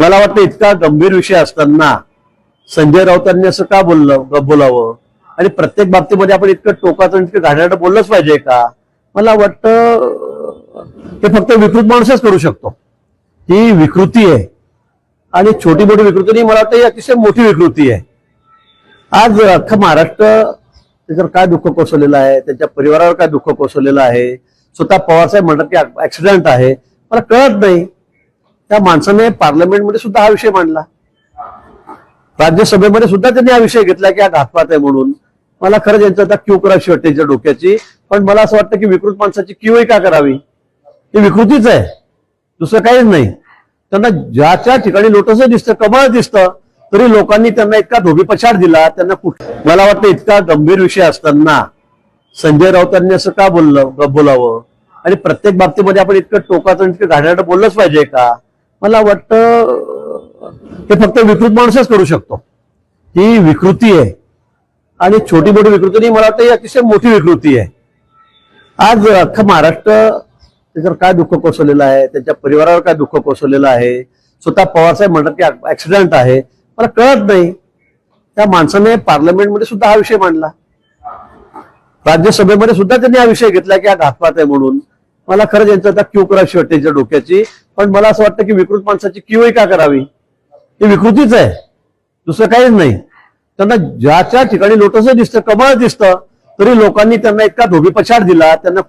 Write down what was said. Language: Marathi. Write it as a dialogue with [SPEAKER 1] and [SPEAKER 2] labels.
[SPEAKER 1] मला वाटतं इतका गंभीर विषय असताना संजय राऊतांनी असं का बोललं बोलावं? आणि प्रत्येक बाबतीमध्ये आपण इतकं टोकाचं इतकं घाणेरडं बोललंच पाहिजे का? मला वाटतं ते फक्त विकृत माणूसच करू शकतो. ही विकृती आहे. आणि छोटी मोठी विकृती नाही मला वाटतं ही अतिशय मोठी विकृती आहे. आज अख्खं महाराष्ट्र त्याच्यावर काय दुःख कोसळलेलं आहे? त्यांच्या परिवारावर काय दुःख कोसळलेलं आहे? स्वतः पवारसाहेब म्हणतात की ऍक्सिडेंट आहे. मला कळत नाही. त्या माणसाने पार्लमेंटमध्ये सुद्धा हा विषय मांडला. राज्यसभेमध्ये सुद्धा त्यांनी हा विषय घेतला की हा घातपात आहे म्हणून. मला खरंच यांचं आता क्यू करावी वाटते यांच्या डोक्याची पण मला असं वाटतं की विकृत माणसाची क्यूही का करावी? ही विकृतीच आहे. दुसरं काहीच नाही. त्यांना ज्याच्या ठिकाणी लोटस दिसतं कमळ दिसतं तरी लोकांनी त्यांना इतका धोबीपछाड दिला त्यांना कुठ मला वाटतं इतका गंभीर विषय असताना संजय राऊतांनी असं का बोललं बोलावं? आणि प्रत्येक बाबतीमध्ये आपण इतकं टोकाचं इतकं घाण्याचं बोललंच पाहिजे का? मला वाटतं ते फक्त विकृत माणूसच करू शकतो. ही विकृती आहे. आणि छोटी मोठी विकृती नाही मला वाटतं ही अतिशय मोठी विकृती आहे. आज अख्खं महाराष्ट्र त्याच्यावर काय दुःख कोसळलेलं आहे त्यांच्या परिवारावर काय दुःख कोसळलेलं आहे स्वतः पवारसाहेब म्हणतात की ऍक्सिडेंट आहे मला कळत नाही. त्या माणसाने पार्लमेंटमध्ये सुद्धा हा विषय मांडला. राज्यसभेमध्ये सुद्धा त्यांनी हा विषय घेतला की हा घातपात आहे म्हणून. मला खरंच यांचं आता क्यू करावी वाटते त्यांच्या डोक्याची पण मला असं वाटतं की विकृत माणसाची क्यूही का करावी? ही विकृतीच आहे. दुसरं काहीच नाही. त्यांना ज्याच्या ठिकाणी लोटस दिसतं कमळ दिसतं तरी लोकांनी त्यांना इतका धोबीपछाड दिला त्यांना